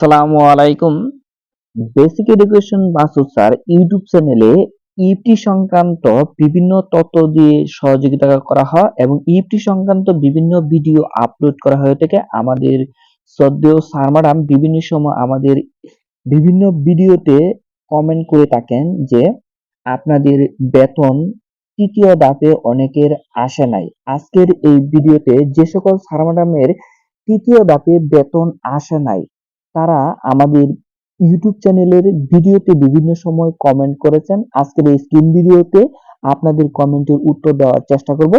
আসসালামু আলাইকুম। Basic education Basu sir YouTube চ্যানেলে ইপটি সংক্রান্ত বিভিন্ন তথ্য দিয়ে সহযোগিতা করা হয় এবং ইপটি সংক্রান্ত বিভিন্ন ভিডিও আপলোড করা হয়ে। থাকে আমাদের শ্রদ্ধেয় স্যার ম্যাডাম বিভিন্ন সময় আমাদের বিভিন্ন ভিডিওতে কমেন্ট করে থাকেন যে আপনাদের বেতন তৃতীয় ধাপে অনেকের আসে নাই। আজকের এই ভিডিওতে যে সকল স্যার ম্যাডামের তৃতীয় ধাপে বেতন আসে নাই। তারা আমাদের ইউটিউব চ্যানেলের ভিডিওতে বিভিন্ন সময় কমেন্ট করেছেন। আজকের এই স্ক্রিন ভিডিওতে আপনাদের কমেন্টের উত্তর দেওয়ার চেষ্টা করব।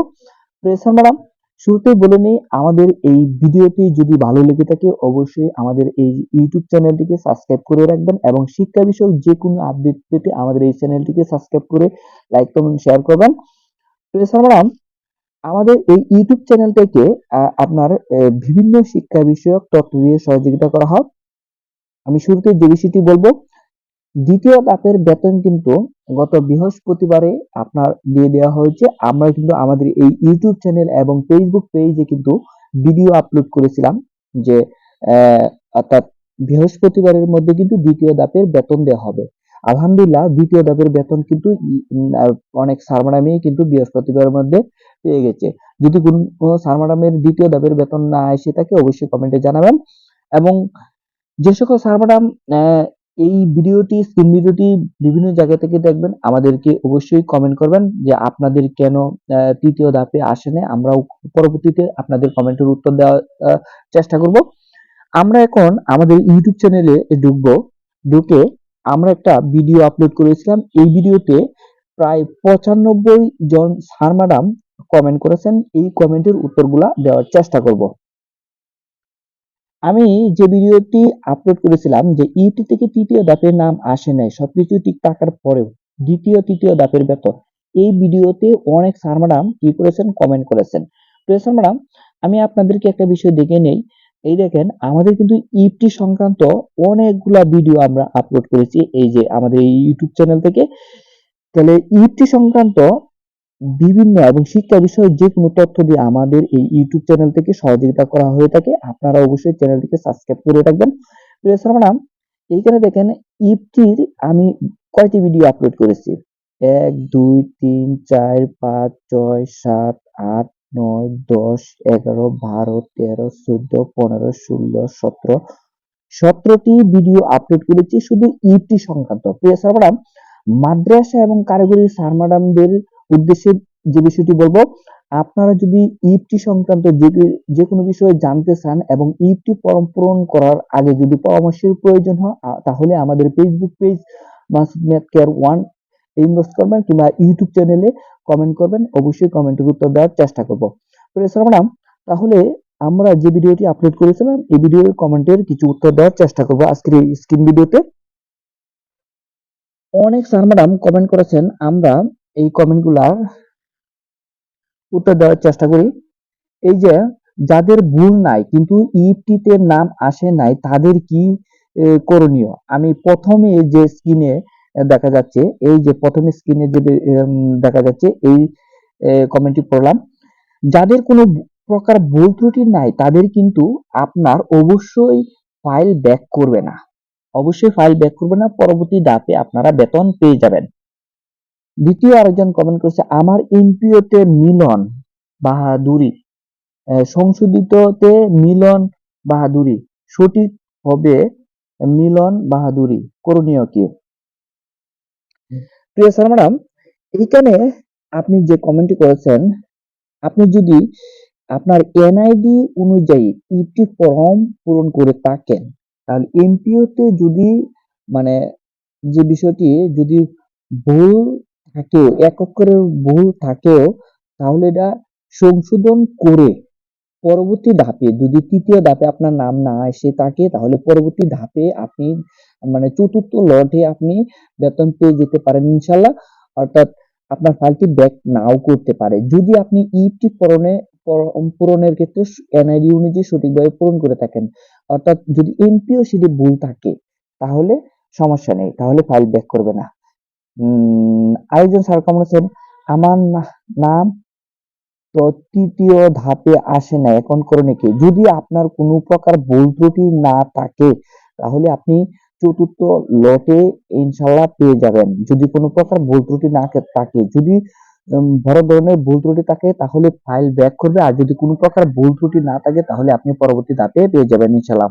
প্রেসার ম্যাডাম শুরুতেই বলে নেই আমাদের এই ভিডিওটি যদি ভালো লেগে থাকে অবশ্যই আমাদের এই ইউটিউব চ্যানেলটিকে সাবস্ক্রাইব করে রাখবেন এবং শিক্ষা বিষয়ক যে কোনো আপডেট পেতে আমাদের এই চ্যানেলটিকে সাবস্ক্রাইব করে লাইক কমেন্ট শেয়ার করবেন। প্রেসার ম্যাডাম আমাদের এই ইউটিউব চ্যানেল থেকে আহ, আপনার বিভিন্ন শিক্ষা বিষয়ক তথ্য দিয়ে সহযোগিতা করা হয়। আমি শুরুতে যে বিষয়টি বলব, দ্বিতীয় ধাপের বেতন কিন্তু গত বৃহস্পতিবারে আপনার দিয়ে দেওয়া হয়েছে। আমরা কিন্তু আমাদের এই ইউটিউব চ্যানেল এবং ফেসবুক পেজে কিন্তু ভিডিও আপলোড করেছিলাম যে অর্থাৎ বৃহস্পতিবারের মধ্যে কিন্তু দ্বিতীয় ধাপের বেতন দেওয়া হবে। আলহামদুলিল্লাহ, দ্বিতীয় ধাপের বেতন কিন্তু অনেক স্যার কিন্তু বৃহস্পতিবারের মধ্যে পেয়ে গেছে। যদি কোন স্যার দ্বিতীয় ধাপের বেতন না এসে থাকে, অবশ্যই কমেন্টে জানাবেন। এবং যে সকল স্যার ম্যাডাম এই ভিডিওটি, স্ক্রিন ভিডিওটি বিভিন্ন জায়গা থেকে দেখবেন, আমাদেরকে অবশ্যই কমেন্ট করবেন যে আপনাদের কেন তৃতীয় ধাপে আসে না আমরাও পরবর্তীতে আপনাদের কমেন্টের উত্তর দেওয়ার চেষ্টা করব। আমরা এখন আমাদের ইউটিউব চ্যানেলে ঢুকবো। ঢুকে আমরা একটা ভিডিও আপলোড করেছিলাম। এই ভিডিওতে প্রায় পঁচানব্বই জন স্যার ম্যাডাম কমেন্ট করেছেন। এই কমেন্টের উত্তরগুলা দেওয়ার চেষ্টা করব। আমি যে ভিডিওটি আপলোড করেছিলাম, যে ইউটি থেকে তৃতীয় ধাপের নাম আসে নাই, সবকিছু ঠিক থাকার পরেও দ্বিতীয়, তৃতীয় ধাপের বেতন। এই ভিডিওতে অনেক স্যার ম্যাডাম কি করেছেন? কমেন্ট করেছেন। তো স্যার ম্যাডাম আমি আপনাদেরকে একটা বিষয় দেখে নেই। এই দেখেন, আমাদের কিন্তু ইপটি সংক্রান্ত অনেকগুলা ভিডিও আমরা আপলোড করেছি। এই যে আমাদের ইউটিউব চ্যানেল থেকে। তাহলে ইপটি সংক্রান্ত বিভিন্ন এবং শিক্ষা বিষয়ে যে কোনো তথ্য দিয়ে আমাদের এই ইউটিউব চ্যানেল থেকে সহযোগিতা করা হয়ে থাকে, আপনারা অবশ্যই চ্যানেলটিকে সাবস্ক্রাইব করে রাখবেন। প্রিয় এইখানে দেখেন ইপটির আমি কয়টি ভিডিও আপলোড করেছি? এক, দুই, তিন, চার, পাঁচ, ছয়, সাত, আট, নয়, দশ, এগারো, বারো, তেরো, চোদ্দ, পনেরো, ষোলো, সতেরো। সতেরোটি ভিডিও আপলোড করেছি শুধু ইফটি সংক্রান্ত। প্রিয় স্যার মাদ্রাসা এবং কারিগরি স্যার ম্যাডামদের উদ্দেশ্যে যে বিষয়টি বলব, আপনারা যদি ইপটি সংক্রান্ত যে যে কোনো বিষয়ে জানতে চান এবং ইপটি ফর্ম পূরণ করার আগে যদি পরামর্শের প্রয়োজন হয় তাহলে আমাদের Facebook page Masud math care one invest করবেন কিংবা ইউটিউব চ্যানেলে কমেন্ট করবেন। অবশ্যই কমেন্টের উত্তর দেওয়ার চেষ্টা করব। প্রেসার ম্যাডাম, তাহলে আমরা যে ভিডিওটি আপলোড করেছিলাম, এই ভিডিওর কমেন্টের কিছু উত্তর দেওয়ার চেষ্টা করব আজকের এই স্ক্রিন ভিডিওতে অনেক স্যার ম্যাডাম কমেন্ট করেছেন, আমরা এই কমেন্টগুলার উত্তর দেওয়ার চেষ্টা করি। এই যে, যাদের ভুল নাই, কিন্তু ইপটিতে নাম আসে নাই, তাদের কি করণীয়? আমি প্রথমে যে স্ক্রিনে দেখা যাচ্ছে, এই যে প্রথমে স্ক্রিনে যে দেখা যাচ্ছে, এই কমেন্টটি পড়লাম। যাদের কোনো প্রকার ভুল ত্রুটি নাই, তাদের কিন্তু আপনার অবশ্যই ফাইল ব্যাক করবে না। অবশ্যই ফাইল ব্যাক করবে না, পরবর্তী ধাপে আপনারা বেতন পেয়ে যাবেন। দ্বিতীয় আরেকজন কমেন্ট করেছে, আমার এমপিওতে মিলন বাহাদুরি সংশোধিততে মিলন বাহাদুরি, সঠিক হবে মিলন বাহাদুরি, করণীয় কি? প্রিয় স্যার ম্যাডাম এইখানে আপনি যে কমেন্টটি করেছেন, আপনি যদি আপনার এনআইডি অনুযায়ী ইটি ফর্ম পূরণ করে থাকেন, তাহলে এমপিওতে যদি মানে যে বিষয়টি যদি ভুল থাকেও এক অক্ষরের ভুল থাকেও, তাহলে এটা সংশোধন করে পরবর্তী ধাপে, যদি তৃতীয় ধাপে আপনার নাম না এসে থাকে, তাহলে পরবর্তী ধাপে আপনি মানে চতুর্থ লটে আপনি বেতন পেয়ে যেতে পারেন ইনশাল্লাহ অর্থাৎ আপনার ফাইলটি ব্যাক নাও করতে পারে। যদি আপনি ইটি পূরণে পূরণের ক্ষেত্রে এনআইডি অনুযায়ী সঠিকভাবে পূরণ করে থাকেন, অর্থাৎ যদি এমপিও সিটে ভুল থাকে, তাহলে সমস্যা নেই, তাহলে ফাইল ব্যাক করবে না। আরেকজন স্যার কমেন্ট আছেন আমার নাম তো তৃতীয় ধাপে আসে না, এখন করণীয় কি যদি আপনার কোনো প্রকার ভুল ত্রুটি না থাকে, তাহলে আপনি চতুর্থ লটে ইনশাল্লাহ পেয়ে যাবেন। যদি কোনো প্রকার ভুল ত্রুটি না থাকে, যদি বড় ধরনের ভুল ত্রুটি থাকে, তাহলে ফাইল ব্যাক করবে, আর যদি কোনো প্রকার ভুল ত্রুটি না থাকে, তাহলে আপনি পরবর্তী ধাপে পেয়ে যাবেন ইনশাল্লাহ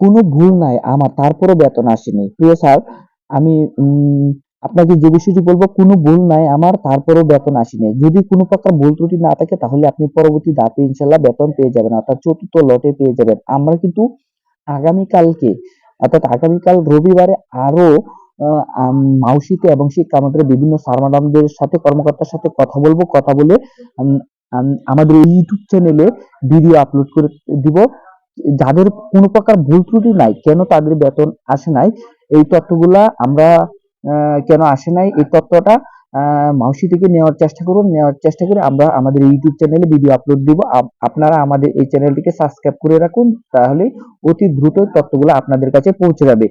কোনো ভুল নাই, আমার, তারপরও বেতন আসেনি। প্রিয় স্যার আমি আপনাকে যে বিষয়টি বলব, কোনো ভুল নাই, আমার তারপরেও বেতন আসেনি। যদি কোনো প্রকার ভুল ত্রুটি না থাকে, তাহলে আপনি পরবর্তী ধাপে ইনশাল্লাহ বেতন পেয়ে যাবেন, অর্থাৎ চতুর্থ লটে পেয়ে যাবেন। আমরা কিন্তু আগামীকালকে, অর্থাৎ আগামীকাল রবিবারে আরও মাউসিতে এবং শিক্ষা আমাদের বিভিন্ন স্যার ম্যাডামদের সাথে, কর্মকর্তার সাথে কথা বলব। কথা বলে আমাদের ইউটিউব চ্যানেলে ভিডিও আপলোড করে দিব। যাদের কোনো প্রকার ভুল ত্রুটি নাই, কেন তাদের বেতন আসে নাই, এই তথ্যগুলা আমরা কেন আসে নাই, এই তথ্যটা মাউসি থেকে নেওয়ার চেষ্টা করুন, নেওয়ার চেষ্টা করে আমরা আমাদের ইউটিউব চ্যানেলে ভিডিও আপলোড দিব। আপনারা আমাদের এই চ্যানেলটিকে সাবস্ক্রাইব করে রাখুন, তাহলে অতি দ্রুত তথ্যগুলো আপনাদের কাছে পৌঁছে যাবে।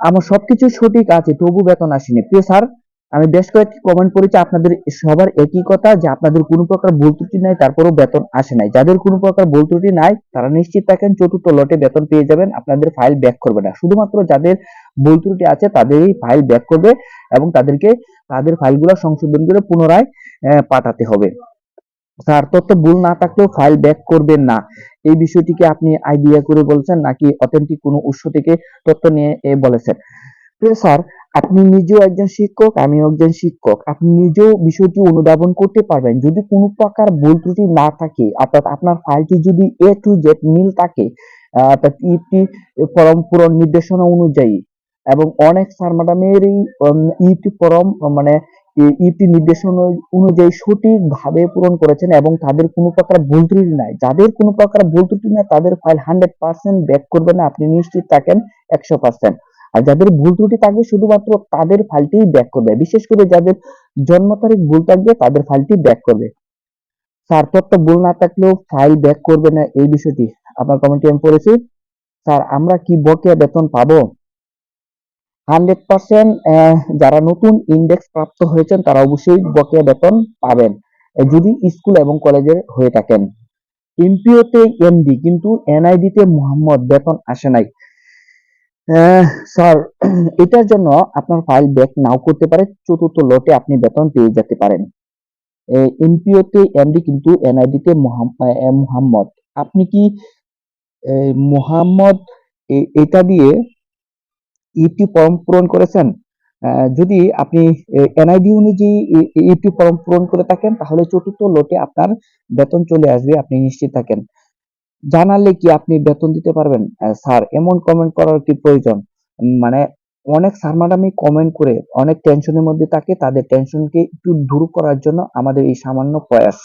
আমার সবকিছু সঠিক আছে, তবু বেতন আসেনি। প্রিয় স্যার আমি বেশ কয়েকটি কমেন্ট করেছি আপনাদের সবার একই কথা যে আপনাদের কোনো প্রকার ভুল ত্রুটি নাই, তারপরেও বেতন আসে নাই। যাদের কোনো প্রকার ভুল ত্রুটি নাই, তারা নিশ্চিত থাকেন চতুর্থ লটে বেতন পেয়ে যাবেন, আপনাদের ফাইল ব্যাক করবে না। শুধুমাত্র যাদের ভুল ত্রুটি আছে, তাদেরই ফাইল ব্যাক করবে এবং তাদেরকে তাদের ফাইলগুলো সংশোধন করে পুনরায় পাঠাতে হবে। স্যার, তথ্য ভুল না থাকলেও ফাইল ব্যাক করবেন না। এই বিষয়টিকে আপনি আইডিয়া করে বলছেন, নাকি অথেন্টিক কোনো উৎস থেকে তথ্য নিয়ে বলেছেন? প্রিয় স্যার, আপনি নিজেও একজন শিক্ষক, আমিও একজন শিক্ষক। আপনি নিজেও বিষয়টি অনুধাবন করতে পারবেন। যদি কোনো প্রকার ভুল ত্রুটি না থাকে, অর্থাৎ আপনার ফাইলটি যদি এ টু জেড মিল থাকে অর্থাৎ ফরম পূরণ নির্দেশনা অনুযায়ী, এবং অনেক স্যার ম্যাডামের এই ইটি ফরম মানে ইটি নির্দেশনা অনুযায়ী সঠিকভাবে পূরণ করেছেন এবং তাদের কোনো প্রকার ভুল ত্রুটি নাই। যাদের কোনো প্রকার ভুল ত্রুটি নাই, তাদের ফাইল হান্ড্রেড পার্সেন্ট ব্যাক করবে না আপনি নিশ্চিত থাকেন একশো পার্সেন্ট আর যাদের ভুল ত্রুটি থাকবে শুধুমাত্র তাদের ফাইলটি ব্যাক করবে। বিশেষ করে যাদের জন্ম তারিখ ভুল থাকবে, তাদের ফাইলটি ব্যাক করবে। স্যার, তথ্য ভুল না থাকলেও ফাইল ব্যাক করবে না এই বিষয়টি আপনার কমেন্টে আমি পড়েছি। স্যার, আমরা কি বকেয়া বেতন পাবো? হান্ড্রেড পার্সেন্ট যারা নতুন ইন্ডেক্স প্রাপ্ত হয়েছেন, তারা অবশ্যই বকেয়া বেতন পাবেন। যদি স্কুল এবং কলেজের হয়ে থাকেন। এমপিওতে এমডি, কিন্তু এনআইডি তে মোহাম্মদ বেতন আসে নাই। স্যার এটার জন্য আপনার ফাইল ব্যাক নাও করতে পারে চতুর্থ লটে আপনি বেতন পেয়ে যেতে পারেন। এমপিও তে এমডি কিন্তু এনআইডি তে মোহাম- আহ, মোহাম্মদ। আপনি কি মোহাম্মদ এটা দিয়ে ইটি ফর্ম পূরণ করেছেন? যদি আপনি এনআইডি অনুযায়ী ইটি ফর্ম পূরণ করে থাকেন তাহলে চতুর্থ লটে আপনার বেতন চলে আসবে আপনি নিশ্চিত থাকেন। জানালে কি আপনি বেতন দিতে পারবেন? স্যার, এমন কমেন্ট করার কি প্রয়োজন? মানে অনেক স্যার ম্যাডামই কমেন্ট করে অনেক টেনশনের মধ্যে থাকে, তাদের টেনশনকে একটু দূর করার জন্য আমাদের এই সামান্য প্রয়াস।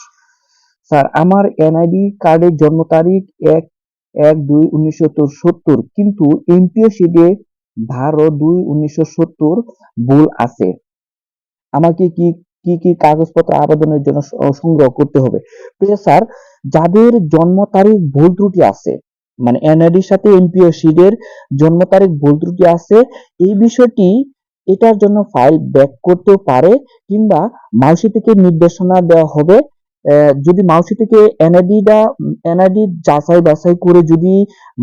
স্যার, আমার এনআইডি কার্ডের জন্ম তারিখ এক এক দুই উনিশশো সত্তর, কিন্তু এমপিও শিটে বারো দুই উনিশশো সত্তর ভুল আছে। আমাকে কি কি কি কাগজপত্র আবেদনের জন্য সংগ্রহ করতে হবে? স্যার, যাদের জন্ম তারিখ ভুল ত্রুটি আছে মানে এনআইডির সাথে এমপিও শিটের জন্ম তারিখ ভুল ত্রুটি আছে, এই বিষয়টি এটার জন্য ফাইল ব্যাক করতেও পারে কিংবা মাউসি থেকে নির্দেশনা দেওয়া হবে। যদি মাউসি থেকে এনআইডিটা এনআইডি যাচাই বাছাই করে যদি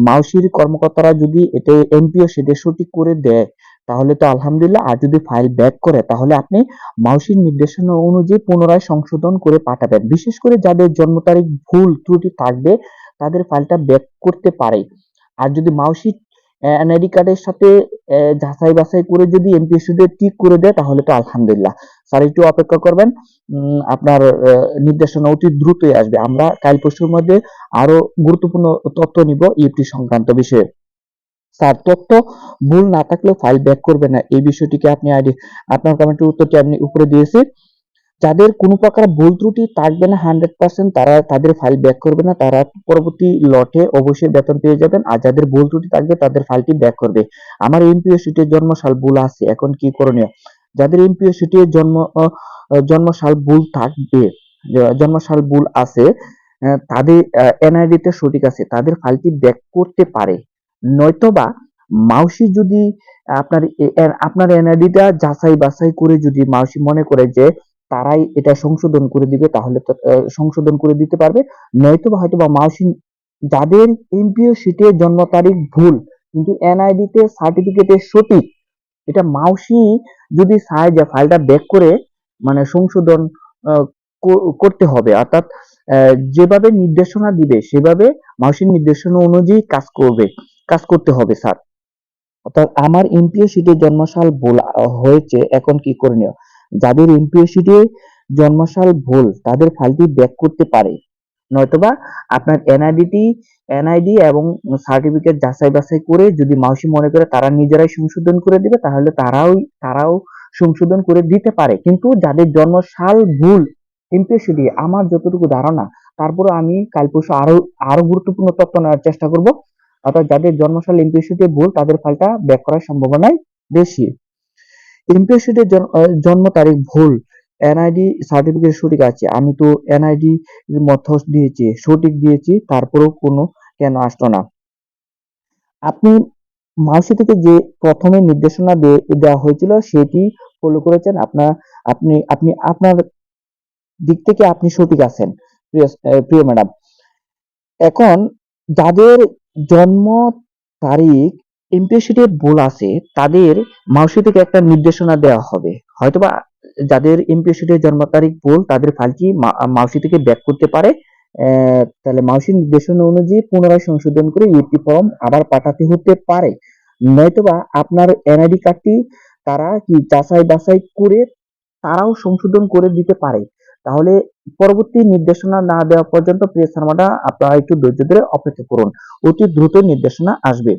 মাউসির কর্মকর্তারা যদি এটা এমপিও শিটে সঠিক করে দেয় তাহলে তো আলহামদুলিল্লাহ, আর যদি ফাইল ব্যাক করে, তাহলে আপনি মাউসির নির্দেশনা অনুযায়ী পুনরায় সংশোধন করে পাঠাবেন। বিশেষ করে যাদের জন্ম তারিখ ভুল, ত্রুটি থাকবে, তাদের ফাইলটা ব্যাক করতে পারে। আর যদি মাউসি এনআইডি কার্ডের সাথে যাচাই বাছাই করে যদি এমপিএসসি ঠিক করে দেয়, তাহলে তো আলহামদুলিল্লাহ। স্যার, একটু অপেক্ষা করবেন। আপনার নির্দেশনা অতি দ্রুতই আসবে। আমরা কাল পরশুর মধ্যে আরও গুরুত্বপূর্ণ তথ্য নিব ইউটি সংক্রান্ত বিষয়ে। স্যার তথ্য ভুল না থাকলেও ফাইল ব্যাক করবে না। এই বিষয়টিকে আপনি আইডি আপনার কমেন্টের উত্তরটি আপনি উপরে দিয়েছি। যাদের কোনো প্রকার ভুল ত্রুটি থাকবে না হান্ড্রেড পার্সেন্ট তারা তাদের ফাইল ব্যাক করবে না। তারা পরবর্তী লটে অবশ্যই বেতন পেয়ে যাবেন। আর যাদের ভুল ত্রুটি থাকবে তাদের ফাইলটি ব্যাক করবে। আমার এমপিও শিটের জন্ম সাল ভুল আছে এখন কি করণীয়? যাদের এমপিও শিটের জন্ম আহ, জন্ম সাল ভুল থাকবে জ- জন্ম সাল ভুল আছে তাদের এনআইডি তে সঠিক আছে। তাদের ফাইলটি ব্যাক করতে পারে। নয়তোবা মাউসি যদি আপনার আপনার এনআইডিটা যাচাই বাছাই করে যদি মাউসি মনে করে যে তারাই এটা সংশোধন করে দিবে, তাহলে সংশোধন করে দিতে পারবে। নয়তো বা হয়তো বা মাউসি যাদের এমপিও শিটে জন্ম তারিখ ভুল, কিন্তু এনআইডি তে সার্টিফিকেটে সঠিক, এটা মাউসি যদি চায় যে ফাইলটা ব্যাক করে মানে সংশোধন করতে হবে, অর্থাৎ যেভাবে নির্দেশনা দিবে, সেভাবে মাউসির নির্দেশনা অনুযায়ী কাজ করবে। কাজ করতে হবে, স্যার। অর্থাৎ আমার এমপিও শিটে জন্মসাল ভুল হয়েছে, এখন কি করণীয়? যাদের এমপিও শিটে জন্মসাল ভুল, তাদের ফাইলটি ব্যাক করতে পারে। নয়তোবা আপনার এনআইডিটি, এনআইডি এবং সার্টিফিকেট যাচাই বাছাই করে যদি মাউসি মনে করে তারা নিজেরাই সংশোধন করে দিবে, তাহলে তারাও তারাও সংশোধন করে দিতে পারে। কিন্তু যাদের জন্ম সাল ভুল ইম্পেসিডি আমার যতটুকু ধারণা তারপরে আমি কাল পরশু আরও আরও গুরুত্বপূর্ণ তথ্য নেওয়ার চেষ্টা করব। অর্থাৎ যাদের জন্মসাল ইম্পেসিডি ভুল, তাদের ফাইলটা ব্যাক করার সম্ভাবনাই বেশি। ইম্পেসিডের জন্ম তারিখ ভুল, এনআইডি সার্টিফিকেট সঠিক আছে, আমি তো এনআইডি মথস দিয়েছি, সঠিক দিয়েছি, তারপরেও কোনো কেন আসলো না। আপনি মাউসি থেকে যে প্রথমে নির্দেশনা দেওয়া হয়েছিল, সেটি ফলো করেছেন আপনার আপনি আপনি, আপনার দিক থেকে আপনি সঠিক আছেন, প্রিয় প্রিয় ম্যাডাম। এখন যাদের জন্ম তারিখ এমপিএসিতে ভুল আছে, তাদের মাউসি থেকে একটা নির্দেশনা দেওয়া হবে। হয়তোবা যাদের এমপিএসিতে জন্ম তারিখ ভুল, তাদের ফাইলটি মাউসি থেকে ব্যাক করতে পারে। তাহলে মাউসির নির্দেশনা অনুযায়ী পুনরায় সংশোধন করে ইউপি ফর্ম আবার পাঠাতে হতে পারে। নয়তোবা আপনার এনআইডি কার্ডটি তারা কি যাচাই বাছাই করে তারাও সংশোধন করে দিতে পারে। তাহলে পরবর্তী নির্দেশনা না দেওয়া পর্যন্ত প্রিয় সারমাটা আপনারা একটু ধৈর্য ধরে অপেক্ষা করুন। অতি দ্রুত নির্দেশনা আসবে।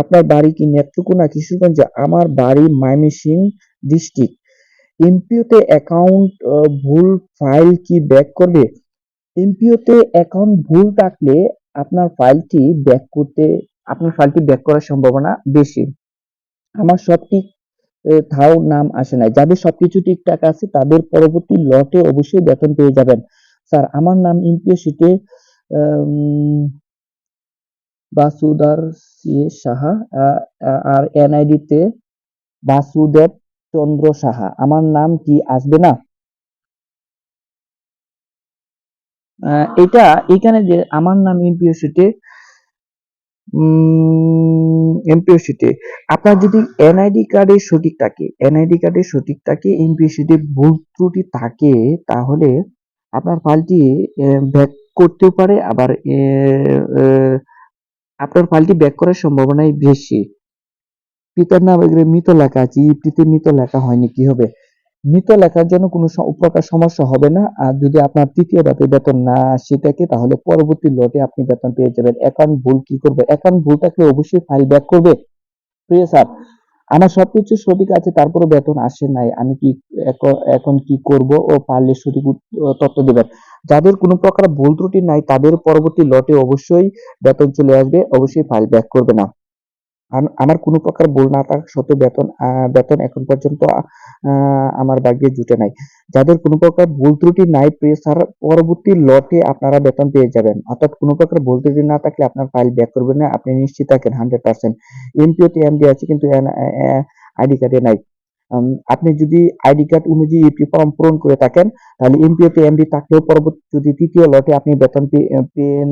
আপনার বাড়ি কি নেত্রকোনা, কিশোরগঞ্জে? আমার বাড়ি ময়মনসিংহ ডিস্ট্রিক্ট। এমপিওতে অ্যাকাউন্ট ভুল ফাইল কি ব্যাক করবে? এমপিওতে অ্যাকাউন্ট ভুল থাকলে আপনার ফাইলটি ব্যাক করতে আপনার ফাইলটি ব্যাক করার সম্ভাবনা বেশি। আমার সব ঠিক তাও নাম আসে নাই। যাদের সবকিছু ঠিকঠাক আছে, তাদের পরবর্তী লটে অবশ্যই বেতন পেয়ে যাবেন। স্যার, আমার নাম ইমপিও শিটে বাসুদার সি সাহা আর এনআইডি তে বাসুদেব চন্দ্র সাহা। আমার নাম কি আসবে না? এটা এখানে যে আমার নাম এমপিও শিটে এমপিও শিটে আপনার যদি এনআইডি কার্ডে সঠিক থাকে এনআইডি কার্ডে সঠিক থাকে এমপিও শিটে ভুল ত্রুটি থাকে, তাহলে আপনার ফাইলটি ব্যাক করতেও পারে, আবার আপনার ফাইলটি ব্যাক করার সম্ভাবনাই বেশি। পিতার নাম এখানে মৃত লেখা আছে ইপ্রিতে মৃত লেখা হয়নি, কি হবে? মৃত লেখার জন্য কোনো প্রকার সমস্যা হবে না। আর যদি আপনার তৃতীয় ধাপে বেতন না আসে থাকে, তাহলে পরবর্তী লটে আপনি বেতন পেয়ে যাবেন। অ্যাকাউন্ট ভুল কি করবে? অ্যাকাউন্ট ভুল থাকলে অবশ্যই ফাইল ব্যাক করবে? প্রিয় স্যার আমার সবকিছু সঠিক আছে তারপরে বেতন আসে নাই। আমি কি এখন কি করব ও পারলে সঠিক তথ্য দেবেন। যাদের কোনো প্রকার ভুল ত্রুটি নাই, তাদের পরবর্তী লটে অবশ্যই বেতন চলে আসবে। অবশ্যই ফাইল ব্যাক করবে না। আমার কোনো প্রকার ভুল না থাকা সত্ত্বেও বেতন বেতন এখন পর্যন্ত আমার ভাগ্যে জুটে নাই। যাদের কোনো প্রকার ভুল ত্রুটি নাই প্রেসার পরবর্তী লটে আপনারা বেতন পেয়ে যাবেন। অর্থাৎ কোনো প্রকার ভুল ত্রুটি না থাকলে আপনার ফাইল ব্যাক করবেন না, আপনি নিশ্চিত থাকেন হান্ড্রেড পার্সেন্ট এমপিওতে এমডি আছে, কিন্তু আইডি কার্ডে নাই। আপনি যদি আইডি কার্ড অনুযায়ী ইপি ফর্ম পূরণ করে থাকেন, তাহলে এমপিওতে এমডি থাকলেও পরবর্তী, যদি তৃতীয় লটে আপনি বেতন পেয়ে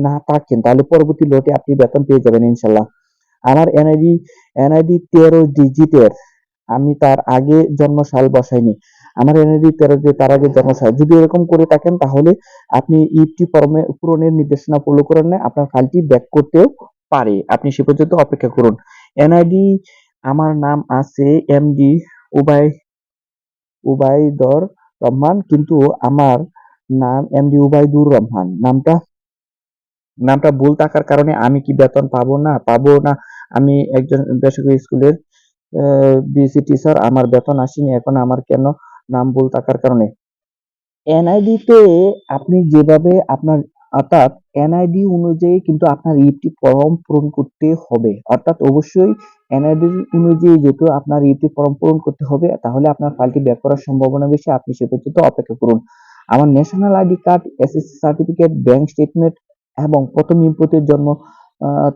না থাকেন, তাহলে পরবর্তী লটে আপনি বেতন পেয়ে যাবেন ইনশাল্লাহ আমার এনআইডি এনআইডি তেরো ডিজিটের আমি তার আগে জন্ম সাল বসাইনি। আমার এনআইডি তেরো যে তার আগে জন্মসাল। যদি এরকম করে থাকেন, তাহলে আপনি ইপটি ফর্মে পূরণের নির্দেশনা ফলো করেন না, আপনার ফাইলটি ব্যাক করতেও পারে। আপনি সে পর্যন্ত অপেক্ষা করুন। এনআইডি আমার নাম আছে এমডি উবাই, উবাইদর রহমান, কিন্তু আমার নাম এমডি উবাইদুর রহমান। নামটা নামটা ভুল থাকার কারণে আমি কি বেতন পাবো না? পাবো না। আমি একজন বেসরকারি স্কুলের বিএসসি টিচার আমার বেতন আসেনি। এখন আমার কেন নাম ভুল থাকার কারণে? এনআইডি তে আপনি যেভাবে আপনার, অর্থাৎ এনআইডি অনুযায়ী কিন্তু আপনার ইপটি ফর্ম পূরণ করতে হবে। অর্থাৎ অবশ্যই এনআইডি অনুযায়ী যেহেতু আপনার ইপটি ফর্ম পূরণ করতে হবে, তাহলে আপনার ফাইলটি ব্যাক করার সম্ভাবনা বেশি। আপনি সে পর্যন্ত অপেক্ষা করুন। আমার national ID card SSC certificate bank statement এবং প্রথম ইনপুটের জন্ম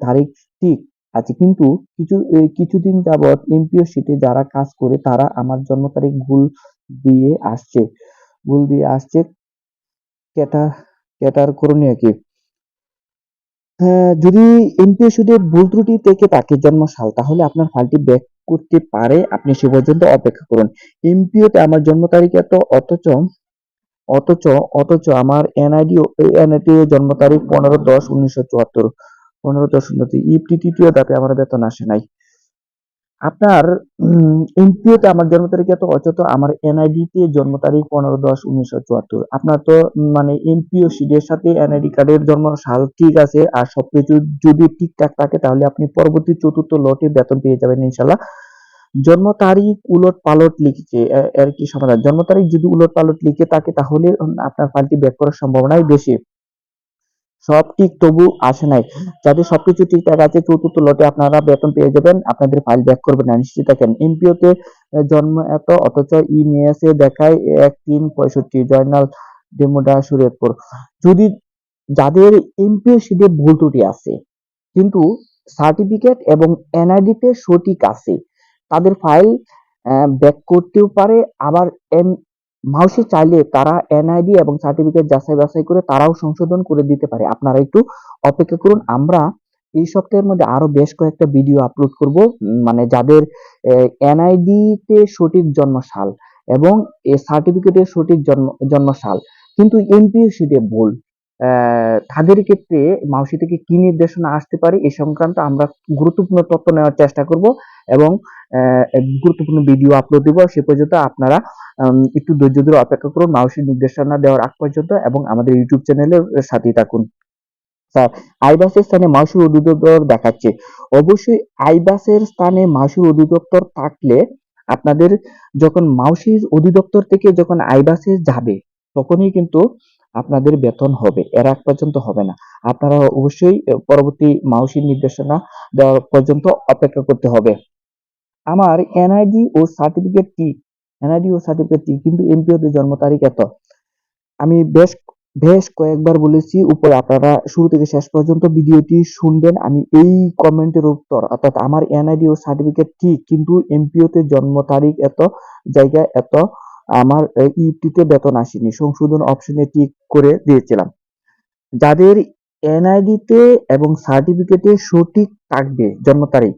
তারিখ ঠিক আছে। কিন্তু কিছু কিছুদিন যাবৎ এমপিও শিটে যারা কাজ করে তারা আমার জন্ম তারিখ ভুল দিয়ে আসছে। ভুল দিয়ে আসছে ক্যাটা ক্যাটার করণীয় কি হ্যাঁ, যদি এমপিও শুধু ভুল ত্রুটি থেকে থাকে জন্মসাল তাহলে আপনার ফাইলটি ব্যাক করতে পারে। আপনি সে পর্যন্ত অপেক্ষা করুন। এমপিওতে আমার জন্ম তারিখ এত অথচ অথচ অথচ আমার এনআইডি এনআইডি জন্ম তারিখ পনেরো দশ উনিশশো চুয়াত্তর। পনেরো দশ ইপটি তৃতীয় ধাপে আমার বেতন আসে নাই। আপনার এমপিওতে আমার জন্ম তারিখ এত অথচ আমার এনআইডি তে জন্ম তারিখ পনেরো দশ উনিশশো চুয়াত্তর। আপনার তো মানে এমপিও শিটের সাথে এনআইডি কার্ডের জন্ম সাল ঠিক আছে, আর সবকিছু যদি ঠিকঠাক থাকে, তাহলে আপনি পরবর্তী চতুর্থ লটে বেতন পেয়ে যাবেন ইনশাল্লাহ। জন্ম তারিখ উলট পালট লিখছে এর কি সমাধান? জন্ম তারিখ যদি উলট পালট লিখে থাকে, তাহলে আপনার ফাইলটি ব্যাক করার সম্ভাবনাই বেশি। সব ঠিক তবু আসে নাই। যাদের সবকিছু ঠিকঠাক আছে, চতুর্থ লটে আপনারা বেতন পেয়ে যাবেন, আপনাদের ফাইল ব্যাক করবেন না। নিশ্চিত থাকেন, এমপিওতে জন্ম এত, অথচ ইমেএসে দেখায় এক তিন পঁয়ষট্টি, জয়নাল ডেমোডা সুরেতপুর। যদি যাদের এমপিও শিটে ভুল ত্রুটি আছে, কিন্তু সার্টিফিকেট এবং এনআইডি তে সঠিক আছে তাদের ফাইল ব্যাক করতেও পারে। আবার এম মাউসে চাইলে তারা এনআইডি এবং সার্টিফিকেট যাচাই বাছাই করে তারাও সংশোধন করে দিতে পারে। আপনারা একটু অপেক্ষা করুন। আমরা এই সপ্তাহের মধ্যে আরও বেশ কয়েকটা ভিডিও আপলোড করব মানে যাদের এনআইডি তে সঠিক জন্ম সাল এবং সার্টিফিকেটের সঠিক জন্ম জন্ম সাল কিন্তু এমপিও শিটে ভুল তাদের ক্ষেত্রে মাউসি থেকে কি নির্দেশনা আসতে পারে এই সংক্রান্ত আমরা গুরুত্বপূর্ণ তথ্য নেওয়ার চেষ্টা করব এবং গুরুত্বপূর্ণ ভিডিও আপলোড দিব। সে পর্যন্ত আপনারা একটু ধৈর্য ধরে অপেক্ষা করুন। মাউসির নির্দেশনা দেওয়ার আগ পর্যন্ত এবং আমাদের ইউটিউব চ্যানেলের সাথেই থাকুন। স্যার, আইবাসের স্থানে মাউসির অধিদপ্তর দেখাচ্ছে। অবশ্যই আইবাসের স্থানে মাউসির অধিদপ্তর থাকলে আপনাদের যখন মাউসির অধিদপ্তর থেকে যখন আইবাসে যাবে, তখনই কিন্তু আপনাদের বেতন হবে। এর আগ পর্যন্ত হবে না। আপনারা অবশ্যই পরবর্তী মাউসির নির্দেশনা দেওয়া পর্যন্ত অপেক্ষা করতে হবে। আমার এনআইডি ও সার্টিফিকেট কি? এনআইডি ও সার্টিফিকেট কি? কিন্তু এমপিও তে জন্ম তারিখ এত। আমি বেশ বেশ কয়েকবার বলেছি, উপরে আপনারা শুরু থেকে শেষ পর্যন্ত ভিডিওটি শুনবেন। আমি এই কমেন্টের উত্তর, অর্থাৎ আমার এনআইডি ও সার্টিফিকেট ঠিক কিন্তু এমপিও তে জন্ম তারিখ এত জায়গায় এত আমার ইউটিতে বেতন আসেনি। সংশোধন অপশনে টিক করে দিয়েছিলাম। যাদের এনআইডিতে এবং সার্টিফিকেটে সঠিক থাকবে জন্ম তারিখ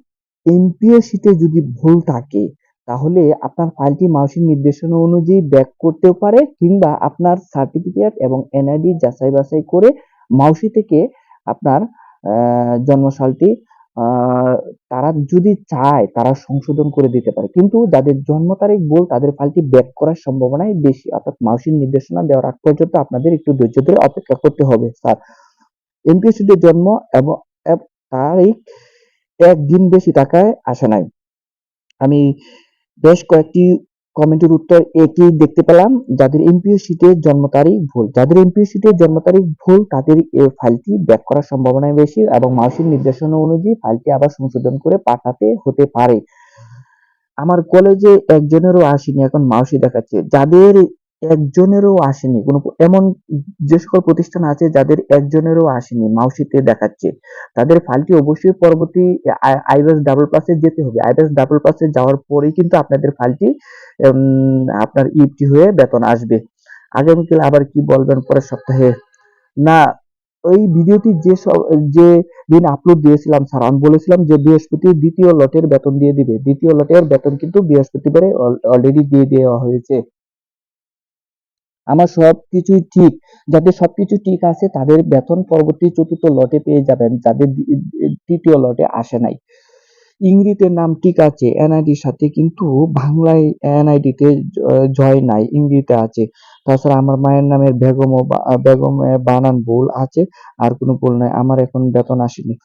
এমপিও যদি ভুল থাকে তাহলে আপনার ফাইলটি মাউসির নির্দেশনা অনুযায়ী ব্যাক করতেও পারে কিংবা আপনার সার্টিফিকেট এবং এনআইডি যাচাই বাছাই করে মাউসি থেকে আপনার আহ, জন্মসালটি আহ, তারা যদি চায় তারা সংশোধন করে দিতে পারে। কিন্তু যাদের জন্ম তারিখ ভুল তাদের ফাইলটি ব্যাক করার সম্ভাবনাই বেশি। অর্থাৎ মাউসির নির্দেশনা দেওয়ার আগ পর্যন্ত আপনাদের একটু ধৈর্য ধরে অপেক্ষা করতে হবে স্যার। এমপিএসসিতে জন্ম এবং তারিখ একদিন বেশি টাকায় আসে নাই। আমি বেশ কয়েকটি কমেন্টের উত্তর একই দেখতে পেলাম। যাদের এমপিও সিটের জন্ম তারিখ ভুল, যাদের এমপিও শিটে জন্ম তারিখ ভুল, তাদের এই ফাইলটি ব্যাক করার সম্ভাবনা বেশি এবং মাউসির নির্দেশনা অনুযায়ী ফাইলটি আবার সংশোধন করে পাঠাতে হতে পারে। আমার কলেজে একজনেরও আসেনি, এখন মাউসি দেখাচ্ছে। যাদের একজনেরও আসেনি। কোনো এমন যে সকল প্রতিষ্ঠান আছে যাদের একজনেরও আসেনি, মাউসিতে দেখাচ্ছে। তাদের ফাইলটি অবশ্যই পরবর্তী আইবেস ডাবল প্লাসে যেতে হবে। আইবেস ডাবল প্লাসে যাওয়ার পরেই কিন্তু আপনাদের ফাইলটি আপনার ইপটি হয়ে বেতন আসবে। আগামীকাল আবার কি বলবেন পরের সপ্তাহে? না, ওই ভিডিওটি যে সব- যে দিন আপলোড দিয়েছিলাম স্যার আমি বলেছিলাম যে বৃহস্পতি দ্বিতীয় লটের বেতন দিয়ে দিবে। দ্বিতীয় লটের বেতন কিন্তু বৃহস্পতিবারে অলরেডি দিয়ে দেওয়া হয়েছে। আমার সবকিছুই ঠিক। যাদের সবকিছু ঠিক আছে, তাদের বেতন পরবর্তী চতুর্থ লটে পেয়ে যাবেন, যাদের তৃতীয় লটে আসে নাই। ইংরেজিতে নাম ঠিক আছে এনআইডির সাথে কিন্তু বাংলায় এনআইডি তে জয় নাই, ইংরেজিতে আছে। তাছাড়া আমার মায়ের নামের বেগম বেগম বানান ভুল আছে, আর কোনো ভুল নাই, আমার এখন বেতন আসেনি।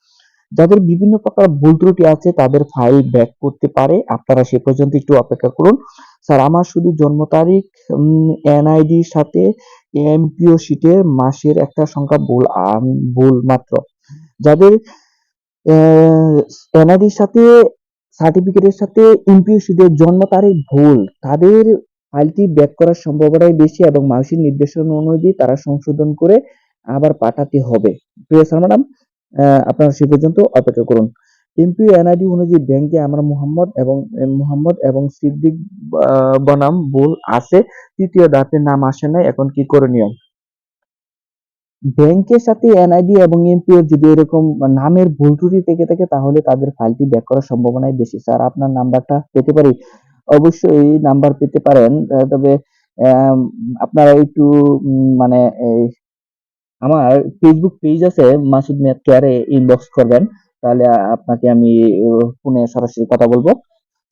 যাদের বিভিন্ন প্রকার ভুল ত্রুটি আছে, তাদের ফাইল ব্যাক করতে পারে। আপনারা সে পর্যন্ত একটু অপেক্ষা করুন। স্যার, আমার শুধু জন্ম তারিখ এনআইডির সাথে এমপিও শিটের মাসের একটা সংখ্যা ভুল ভুল মাত্র। যাদের এনআইডির সাথে সার্টিফিকেটের সাথে এমপিও শিটের জন্ম তারিখ ভুল, তাদের ফাইলটি ব্যাক করার সম্ভাবনাই বেশি এবং মাউসির নির্দেশনা অনুযায়ী তারা সংশোধন করে আবার পাঠাতে হবে। প্রিয় স্যার, ম্যাডাম আপনারা সে পর্যন্ত অপেক্ষা করুন। এমপিও এনআইডি অনুযায়ী ব্যাংকে আমরা মোহাম্মদ এবং মোহাম্মদ এবং সিদ্দিক বনাম ভুল আছে। তৃতীয় ধাপের নাম আসে নাই, এখন কি করণীয় ব্যাংকের সাথে এনআইডি এবং এমপিওর যদি এরকম নামের ভুল ত্রুটি থেকে থাকে, তাহলে তাদের ফাইলটি ব্যাক করার সম্ভাবনাই বেশি। স্যার, আপনার নাম্বারটা পেতে পারি? অবশ্যই নাম্বার পেতে পারেন। তবে আপনারা একটু মানে আমার ফেসবুক পেজ আছে, মাসুদ মিয়াদ কেয়ারে ইনবক্স করবেন। তাহলে আপনাকে আমি ফোনে সরাসরি কথা বলব।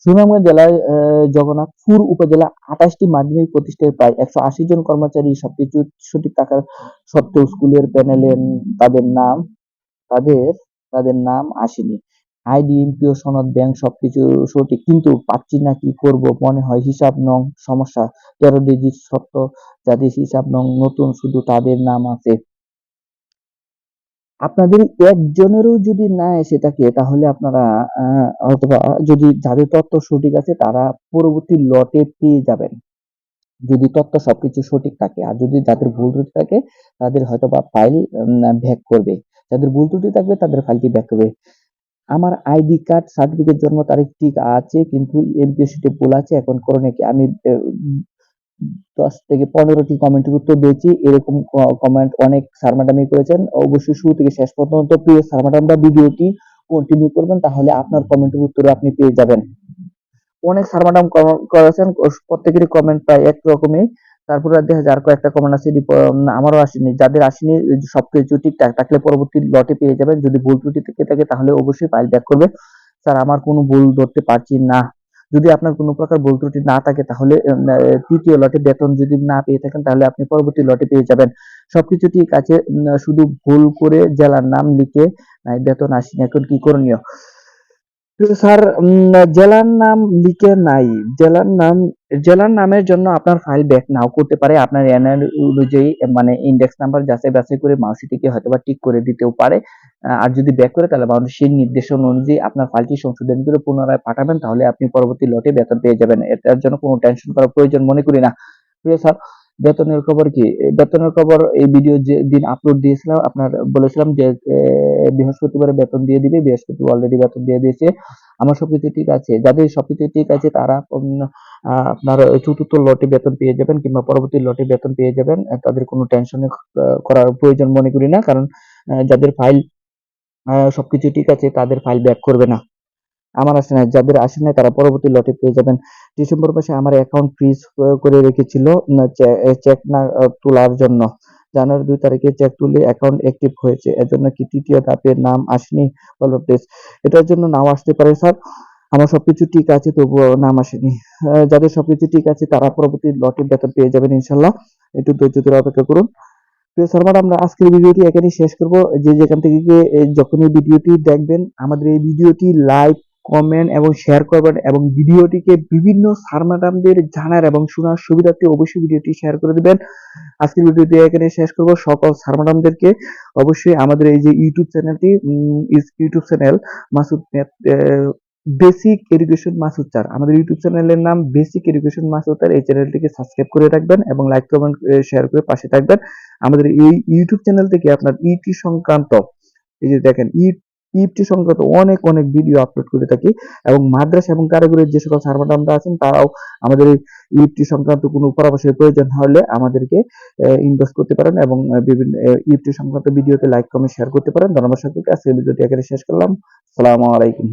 সুনামগঞ্জ আহ, জগন্নাথপুর উপজেলা আঠাশটি মাধ্যমিক প্রতিষ্ঠানের প্রায় একশো আশি জন কর্মচারী সবকিছু সঠিক থাকার সত্ত্বেও স্কুলের প্যানেলে তাদের নাম তাদের তাদের নাম আসেনি। আইডি এমপিও সনদ ব্যাংক সবকিছু সঠিক কিন্তু পাচ্ছি না কি করব? মনে হয় হিসাব নং সমস্যা। তেরো ডিজিট সত্য যাদের হিসাব নং নতুন শুধু তাদের নাম আছে। আপনাদের একজনেরও যদি না এসে থাকে, তাহলে আপনারা অথবা যদি যাদের তথ্য সঠিক আছে, তারা পরবর্তী লটে পেয়ে যাবেন। যদি তথ্য সবকিছু সঠিক থাকে। আর যদি যাদের ভুল ত্রুটি থাকে, তাদের হয়তো বা ফাইল ব্যাক করবে। যাদের ভুল ত্রুটি থাকবে, তাদের ফাইলটি ব্যাক করবে। আমার আইডি কার্ড, সার্টিফিকেট জন্ম তারিখ ঠিক আছে, কিন্তু এমপিওসিতে ভুল আছে। এখন করণীয় কি আমি দশ থেকে পনেরোটি কমেন্টের উত্তর দিয়েছি। এরকম কমেন্ট অনেক স্যার ম্যাডামই করেছেন। অবশ্যই শুরু থেকে শেষ পর্যন্ত প্রিয় স্যার ম্যাডামরা ভিডিওটি কন্টিনিউ করবেন, তাহলে আপনার কমেন্টের উত্তর আপনি পেয়ে যাবেন। অনেক স্যার ম্যাডাম করেছেন প্রত্যেকেরই কমেন্ট প্রায় এক রকমই। তারপরে দেখা যায় আর কয়েকটা কমেন্ট আছে আমারও আসেনি। যাদের আসেনি, সবকিছু ঠিকঠাক থাকলে পরবর্তী লটে পেয়ে যাবেন। যদি ভুল ত্রুটি থেকে থাকে, তাহলে অবশ্যই ফাইল ব্যাক করবে। স্যার, আমার কোনো ভুল ধরতে পারছি না। যদি আপনার কোনো প্রকার ভুল ত্রুটি না থাকে, তাহলে তৃতীয় লটে বেতন যদি না পেয়ে থাকেন, তাহলে আপনি পরবর্তী লটে পেয়ে যাবেন। সবকিছু ঠিক আছে শুধু ভুল করে জেলার নাম লিখে বেতন আসেনি এখন কি করণীয়? স্যার জেলার নাম লিখে নাই। জেলার নাম, জেলার নামের জন্য আপনার ফাইল ব্যাক নাও করতে পারে। আপনার এনআর অনুযায়ী মানে ইন্ডেক্স নাম্বার যাচাই বাছাই করে মাউসিটিকে হয়তো বা ঠিক করে দিতেও পারে। আর যদি ব্যাক করে, তাহলে সেই নির্দেশন অনুযায়ী আপনার ফাইলটি সংশোধন করে পুনরায় পাঠাবেন, তাহলে আপনি পরবর্তী লটে বেতন পেয়ে যাবেন। এটার জন্য কোনো টেনশন করার প্রয়োজন মনে করি না। প্রিয় স্যার বেতনের খবর কি? বেতনের খবর, এই ভিডিও যে দিন আপলোড দিয়েছিলাম, আপনার বলেছিলাম যে বৃহস্পতিবারে বেতন দিয়ে দিবে, বৃহস্পতিবার অলরেডি বেতন দিয়ে দিয়েছে। আমার সবকিছু ঠিক আছে। যাদের সবকিছু ঠিক আছে, তারা আপনার চতুর্থ লটে বেতন পেয়ে যাবেন, কিংবা পরবর্তী লটে বেতন পেয়ে যাবেন। তাদের কোনো টেনশন করার প্রয়োজন মনে করি না। কারণ যাদের ফাইল সবকিছু ঠিক আছে, তাদের ফাইল ব্যাক করবে না। আমার আসে না যাদের আসে না তারা পরবর্তী লটে পেয়ে যাবেন। ডিসেম্বর মাসে আমার অ্যাকাউন্ট ফ্রিজ করে রেখেছিল চেক না তোলার জন্য। জানুয়ারি দুই তারিখে চেক তুলে অ্যাকাউন্ট অ্যাক্টিভ হয়েছে। এজন্য কি তৃতীয় ধাপের নাম আসেনি বলো প্লিজ এটার জন্য নাও আসতে পারে স্যার আমার সবকিছু ঠিক আছে, তবুও নাম আসেনি। যাদের সবকিছু ঠিক আছে, তারা পরবর্তী লটে বেতন পেয়ে যাবেন ইনশাল্লাহ একটু ধৈর্য ধরে অপেক্ষা করুন। প্রিয় সার্ভার আমরা আজকের ভিডিওটি এখানেই শেষ করব। যে যেখান থেকে গিয়ে এই যখন এই ভিডিওটি দেখবেন, আমাদের এই ভিডিওটি লাইক, কমেন্ট এবং শেয়ার করবেন এবং ভিডিওটিকে বিভিন্ন স্যার জানার এবং শোনার সুবিধার্থে অবশ্যই ভিডিওটি শেয়ার করে দিবেন। আজকের ভিডিওটি এখানে শেষ করব। সকল স্যার অবশ্যই আমাদের এই যে ইউটিউব চ্যানেলটি YouTube channel, Masud basic education Masud sir আমাদের ইউটিউব চ্যানেলের নাম বেসিক এডুকেশন মাসুদ স্যার এই চ্যানেলটিকে সাবস্ক্রাইব করে রাখবেন এবং লাইক কমেন্ট শেয়ার করে পাশে থাকবেন। আমাদের এই ইউটিউব চ্যানেল থেকে আপনার ইটি সংক্রান্ত, এই যে দেখেন ইটি সংক্রান্ত অনেক অনেক ভিডিও আপলোড করে থাকি এবং মাদ্রাসা এবং কারিগরের যে সকল ম্যাডামরা আছেন, তারাও আমাদের এই ইটি সংক্রান্ত কোনো পরামর্শের প্রয়োজন হলে আমাদেরকে ইনভেস্ট করতে পারেন এবং বিভিন্ন ইটি সংক্রান্ত ভিডিওতে লাইক কমেন্ট শেয়ার করতে পারেন। ধন্যবাদ সকলকে। আজকের ভিডিওটি এখানে শেষ করলাম। আসসালামু আলাইকুম।